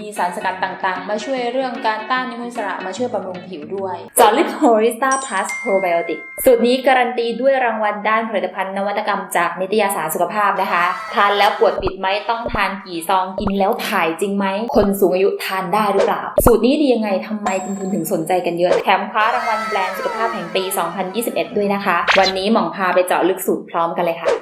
มีสารสกัดต่างๆ มาช่วยเรื่องการต้านนุมูลสระมาช่วยบำรุงผิวด้วยจาะลึก Horista Plus Probiotic สูตรนี้การันตีด้วยรางวัลด้านผลิตภัณฑ์นวัตกรรมจากนิตยสารสุขภาพนะคะ ทานแล้วปวดปิดไหมต้องทานกี่ซองกินแล้วถ่ายจริงไหม คนสูงอายุทานได้หรือเปล่า สูตรนี้ดียังไงทำไมคุณคุณถึงสนใจกันเยอะ แถมคว้ารางวัลแบรนด์สุขภาพแห่งปี 2021 ด้วยนะคะ วันนี้หม่องพาไปเจาะลึกสูตรพร้อมกันเลยค่ะ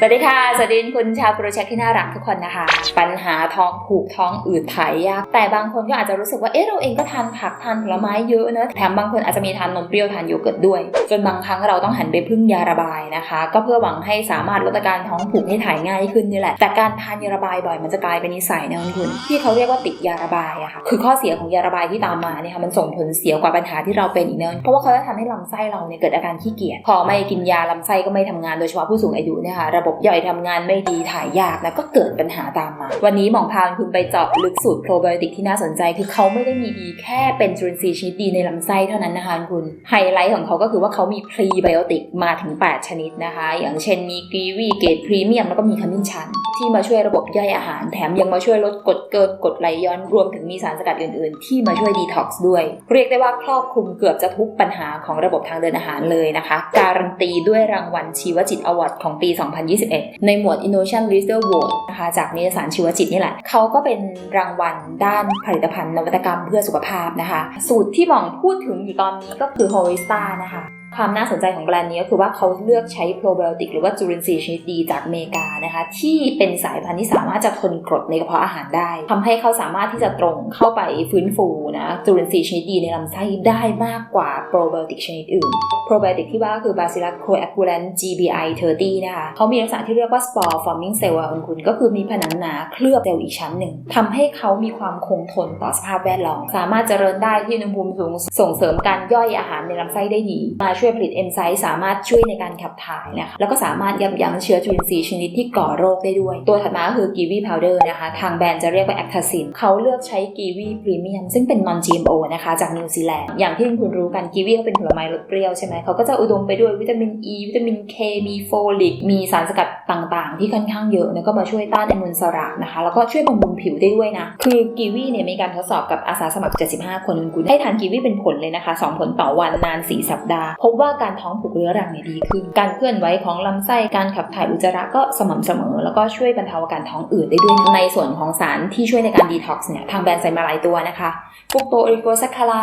สวัสดีค่ะ สวัสดีคุณชาวโปรเจกต์ที่น่ารักทุกคนนะคะ ปัญหาท้องผูกท้องอืดถ่ายยาก แต่บางคนก็อาจจะรู้สึกว่า เอ๊ะเราเองก็ทานผักทานผลไม้เยอะเนอะแถมบางคนอาจจะมีทานนมเปรี้ยวทานโยเกิร์ตด้วย จนบางครั้งเราต้องหันไปพึ่งยาระบายนะคะ ก็เพื่อหวังให้สามารถลดอาการท้องผูกให้ถ่ายง่ายขึ้นนี่แหละ แต่การทานยาระบายบ่อยมันจะกลายเป็นนิสัยนะคุณ ที่เขาเรียกว่าติดยาระบายอะค่ะ คือข้อเสียของยาระบายที่ตามมาเนี่ยค่ะมันส่งผลเสียกว่าปัญหาที่เราเป็นอีกเนอะเพราะว่าเขาจะทำให้ลำไส้เราเนี่ยเกิดอาการขี้เกียจ พอไม่กินยาลำไส้ก็ไม่ทำงานโดยเฉพาะผู้สูงอายุเนี่ยค่ะระบบย่อยทำงานไม่ดีถ่ายยากนะก็เกิดปัญหาตามมา วันนี้หมองพาคุณไปเจาะลึกสูตรโปรไบโอติกที่น่าสนใจคือเขาไม่ได้มีดีแค่เป็นจุลินทรีย์ชนิดดีในลำไส้เท่านั้นนะคะคุณไฮไลท์ของเขาก็คือว่าเขามีพรีไบโอติกมาถึง 8 ชนิดนะคะ อย่างเช่นมีกีวีเกตพรีเมียมแล้วก็มีขมิ้นชัน ที่มาช่วยระบบย่อยอาหาร แถมยังมาช่วยลดกรดเกินกรดไหลย้อนรวมถึงมีสารสกัดอื่นๆ ที่มาช่วยดีท็อกซ์ด้วย เรียกได้ว่าครอบคลุมเกือบจะทุกปัญหาของระบบทางเดินอาหารเลยนะคะ การันตีด้วยรางวัลชีวจิตอวอร์ดของปี 202 2021 ในหมวด Innovation Leader Award นะคะจากนิตยสารชีวจิตนี่แหละเขาก็เป็นรางวัลด้านผลิตภัณฑ์นวัตกรรมเพื่อสุขภาพนะคะ สูตรที่หม่องพูดถึงอยู่ตอนนี้ก็คือ Horista นะคะความน่าสนใจของแบรนด์นี้ก็คือว่าเขาเลือกใช้โปรไบโอติกหรือว่าจุลินทรีย์ชนิดดีจากอเมริกานะคะ ที่เป็นสายพันธุ์ที่สามารถจะทนกรดในกระเพาะอาหารได้ทำให้เขาสามารถที่จะตรงเข้าไปฟื้นฟูนะจุลินทรีย์ชนิดดีในลำไส้ได้มากกว่าโปรไบโอติกชนิดอื่น โปรไบโอติกที่ว่าก็คือ Bacillus coagulans GBI 30 นะคะเขามีลักษณะที่เรียกว่า spore forming cell อะคุณคุณก็คือมีผนังหนาเคลือบเซลล์อีกชั้นหนึ่งทำให้เขามีความคงทนต่อสภาพแวดล้อมสามารถเจริญได้ที่อุณหภูมิสูงส่งเสริมการย่อยอาหารในลำไส้ได้ดีมาช่วยผลิตเอนไซม์สามารถช่วยในการขับถ่ายนะคะแล้วก็สามารถยับยั้งเชื้อจุลินทรีย์ชนิดที่ก่อโรคได้ด้วย ตัวถัดมาก็คือกีวีพาวเดอร์นะคะทางแบรนด์จะเรียกว่าแอคทาซินเขาเลือกใช้กีวีพรีเมียมซึ่งเป็น non GMO นะคะจากนิวซีแลนด์อย่างที่คุณรู้กันกีวีเขาเป็นผลไม้รสเปรี้ยวใช่ไหมเขาก็จะอุดมไปด้วยวิตามินอ e, ีวิตามินเคมีโฟลิกมีสารสกัดต่างๆ ที่ค่อนข้างเยอะแล้วก็มาช่วยต้านอนุมูลอิสระนะคะแล้วก็ช่วยบำรุงผิวได้ด้วยนะคือกีวีเนี่ยมีการทดสอบกับอาสาสมัคร 75 คนคุณให้ทานกีวีเป็นผลเลยนะคะสองผลต่อวันนาน 4 สัปดาห์พบว่าการท้องผูกเรื้อรังเนี่ยดีขึ้น การเคลื่อนไหวของลำไส้ การขับถ่ายอุจจาระก็สม่ำเสมอ แล้วก็ช่วยบรรเทาอาการท้องอืดได้ด้วย ในส่วนของสารที่ช่วยในการดีท็อกซ์เนี่ย ทางแบรนด์ใส่มาหลายตัวนะคะฟรุกโตอริโกแซคคาไล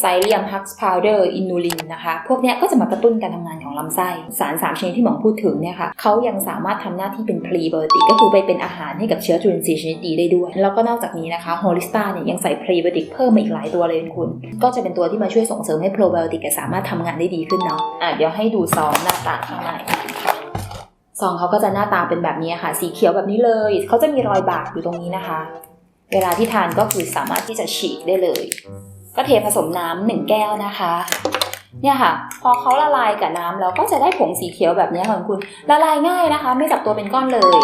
ไซเลียมฮักส์พาวเดอร์ อินูลินนะคะ พวกเนี้ยก็จะมากระตุ้นการทำงานของลำไส้ สาร3ชนิดที่หมอพูดถึงเนี่ยค่ะเขายังสามารถทำหน้าที่เป็นพรีไบโอติกก็คือไปเป็นอาหารให้กับเชื้อจุลินทรีย์ชนิดดีได้ด้วย แล้วก็นอกจากนี้นะคะโฮลิสตาเนี่ยยังใส่พรีไบโอติกเพิ่มมาอีกหลายตัวเลยคุณ ก็จะเป็นตัวที่มาช่วยส่งเสริมให้โปรไบโอติกสามารถทำงานได้ดีขึ้นเนาะอะเดี๋ยวให้ดูซองหน้าตาข้างในซองเขาก็จะหน้าตาเป็นแบบนี้ค่ะ สีเขียวแบบนี้เลยเขาจะมีรอยบากอยู่ตรงนี้นะคะ เวลาที่ทานก็คือสามารถที่จะฉีกได้เลย ก็เทผสมน้ำหนึ่งแก้วนะคะเนี่ยค่ะ พอเขาละลายกับน้ำแล้วก็จะได้ผงสีเขียวแบบนี้ค่ะคุณละลายง่ายนะคะ ไม่จับตัวเป็นก้อนเลย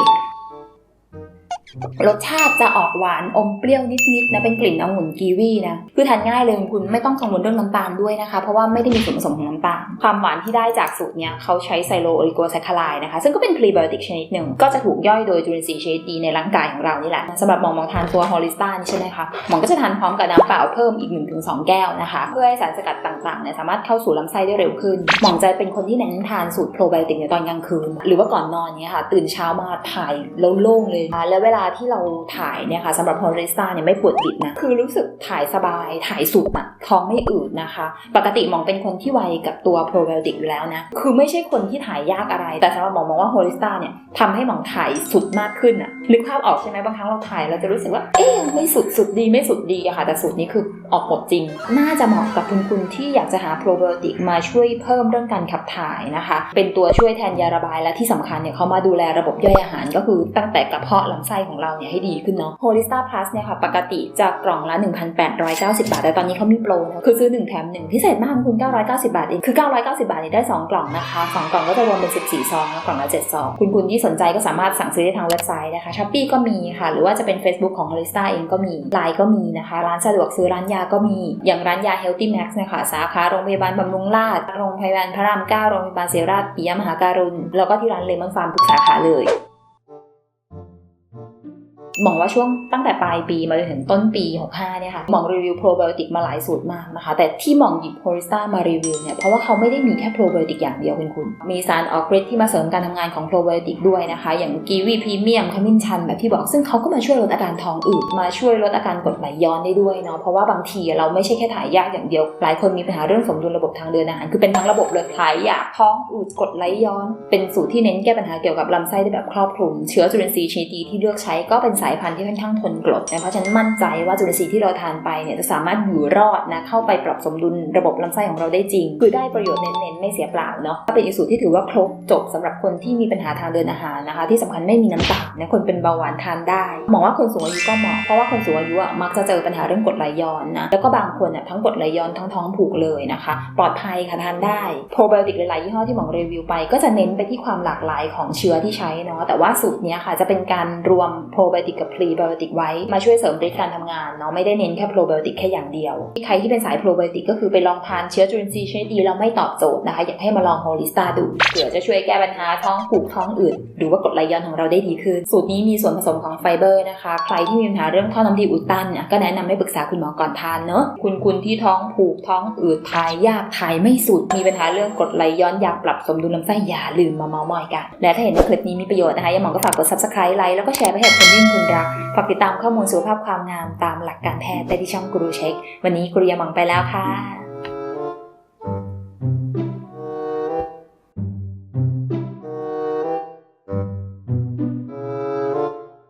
รสชาติจะออกหวานอมเปรี้ยวนิดๆนะเป็นกลิ่นองุ่นกีวีนะคือทานง่ายเลยคุณไม่ต้องกังวลเรื่องน้ำตาลด้วยนะคะ เพราะว่าไม่ได้มีส่วนผสมของน้ำตาล ความหวานที่ได้จากสูตรเนี้ยเขาใช้ไซโลโอลิโกแซคคาไลนะคะ ซึ่งก็เป็นพรีไบโอติกชนิดหนึ่ง ก็จะถูกย่อยโดยจุลินทรีย์ชนิดดีในร่างกายของเรานี่แหละสำหรับหมองมองทานตัวฮอลิสตานใช่ไหมคะหมองก็จะทานพร้อมกับน้ำเปล่าเพิ่มอีก 1-2 แก้วนะคะ เพื่อให้สารสกัดต่างๆเนี่ยสามารถเข้าสู่ลำไส้ได้เร็วขึ้นหมองจะเป็นคนที่เน้นทานสูตรโปรไบโอติกในตอนกลางคืนหรือว่าก่อนนอนเนี่ยค่ะตื่นเช้ามาถ่ายแล้วโล่งเลยแล้วเวลาที่เราถ่ายเนี่ยค่ะสำหรับฮอลิสตาเนี่ยไม่ปวดบิดนะ คือรู้สึกถ่ายสบายถ่ายสุดอะท้องไม่อืดนะคะ ปกติหมองเป็นคนที่ไวกับตัวโปรไบโอติกอยู่แล้วนะ คือไม่ใช่คนที่ถ่ายยากอะไร แต่สำหรับหมองมองว่าฮอลิสตาเนี่ยทำให้หมองถ่ายสุดมากขึ้นอะนึกภาพออกใช่ไหมบางครั้งเราถ่ายเราจะรู้สึกว่าเอ๊ะยังไม่สุดสุดดีไม่สุดดีอะค่ะ แต่สูตรนี้คือออกหมดจริง น่าจะเหมาะกับคุณคุณที่อยากจะหาโปรไบโอติกมาช่วยเพิ่มเรื่องการขับถ่ายนะคะ เป็นตัวช่วยแทนยาระบายและที่สำคัญเนี่ยเขามาดูแลระบบย่อยอาหารก็คือตั้งแต่กระเพาะลำไส้ของเราเนี่ยให้ดีขึ้นเนาะ Holista Plus เนี่ยค่ะ ปกติจะกล่องละ 1,890 บาท แต่ตอนนี้เขามีโปรนะคือซื้อ 1 แถม 1 พิเศษมากคุณ 990 บาทเองคือ 990 บาทนี่ได้ 2 กล่องนะคะ 2 กล่องก็จะรวมเป็น 14 ซองแล้วกล่องละ 7 ซอง คุณคุณที่สนใจก็สามารถสั่งซื้อได้ทางเว็บไซต์นะคะช้อปปี้ก็มีค่ะ หรือว่าจะเป็น Facebook ของ Holista เองก็มีไลน์ก็มีนะคะ ร้านสะดวกซื้อร้านยาก็มี อย่างร้านยา Healthy Max นะคะสาขาโรงพยาบาลบำรุงราษฎร์โรงพยาบาลพระราม 9 โรงพยาบาลศิริราชปิยมหาการุณแล้วก็ที่ร้านเลมอนฟาร์มทุกสาขาเลย หมองว่าช่วงตั้งแต่ปลายปีมาจนถึงต้นปี 65 เนี่ยค่ะ หมองรีวิวโปรไบโอติกมาหลายสูตรมากนะคะ แต่ที่หมองหยิบโฮลิสตามารีวิวเนี่ย เพราะว่าเขาไม่ได้มีแค่โปรไบโอติกอย่างเดียวคุณคุณ มีสารออกฤทธิ์ที่มาเสริมการทำงานของโปรไบโอติกด้วยนะคะ อย่างกีวีพรีเมียมขมิ้นชันแบบที่บอก ซึ่งเขาก็มาช่วยลดอาการท้องอืด มาช่วยลดอาการกดไหลย้อนได้ด้วยเนาะ เพราะว่าบางทีเราไม่ใช่แค่ถ่ายยากอย่างเดียว หลายคนมีปัญหาเรื่องสมดุลระบบทางเดินอาหาร คือเป็นทั้งระบบเลยถ่ายยากท้องอืดกดไหลย้อน เป็นสูตรที่เน้นแก้ปัญหาเกี่ยวกับลำไส้ได้แบบครอบคลุม เชื้อจุลินทรีย์ชนิดดีที่เลือกใช้ก็เป็นสาายพันธุ์ที่ค่อนข้างทนกรดนะเพราะฉะนั้นมั่นใจว่าจุลินทรีย์ที่เราทานไปเนี่ยจะสามารถอยู่รอดนะเข้าไปปรับสมดุลระบบลำไส้ของเราได้จริง คือได้ประโยชน์เน้นๆไม่เสียเปล่าเนาะก็เป็นอีกสูตรที่ถือว่าครบจบสำหรับคนที่มีปัญหาทางเดินอาหารนะคะ ที่สำคัญไม่มีน้ำตาลนะคนเป็นเบาหวานทานได้หมอว่าคนสูงอายุก็เหมาะเพราะว่าคนสูงอายุอะมักจะเจอปัญหาเรื่องกรดไหลย้อนนะแล้วก็บางคนอะทั้งกรดไหลย้อนทั้งท้องผูกเลยนะคะ ปลอดภัยค่ะทานได้โปรไบโอติกหลายๆยี่ห้อที่หมอรีวิวไป ก็จะเน้นไปที่ความหลากหลายของเชื้อที่ใช้เนาะแต่ว่าสูตรเนี้ยค่ะจะเป็นการรวมโปรไบโอติกกับพรีไบโอติกไว้มาช่วยเสริมฤทธิ์การทำงานเนาะไม่ได้เน้นแค่โปรไบโอติกแค่อย่างเดียวใครที่เป็นสายโปรไบโอติกก็คือไปลองทานเชื้อจุลินทรีย์ชนิดดีแล้วไม่ตอบโจทย์นะคะ อยากให้มาลองโฮลิสตาดูเผื่อจะช่วยแก้ปัญหาท้องผูกท้องอืดหรือว่ากรดไหลย้อนของเราได้ดีขึ้น สูตรนี้มีส่วนผสมของไฟเบอร์นะคะ ใครที่มีปัญหาเรื่องท่อน้ำดีอุดตันเนี่ยก็แนะนำให้ปรึกษาคุณหมอก่อนทานเนอะคุณคุณที่ท้องผูกท้องอืดถ่ายยากถ่ายไม่สุดมีปัญหาเรื่องกรดไหลย้อนอยากปรับสมดุลลำไส้อย่าลืมมาเมาส์มอยกัน และถ้าเห็นว่าคลิปนี้มีประโยชน์นะคะยังหมอก็ฝากกด subscribe ไลค์แล้วก็แชร์ไปให้คนที่คุณรัก ฝากติดตามข้อมูลสุขภาพความงามตามหลักการแพทย์ได้ที่ช่องกรูเช็ค วันนี้กรูยามังไปแล้วค่ะ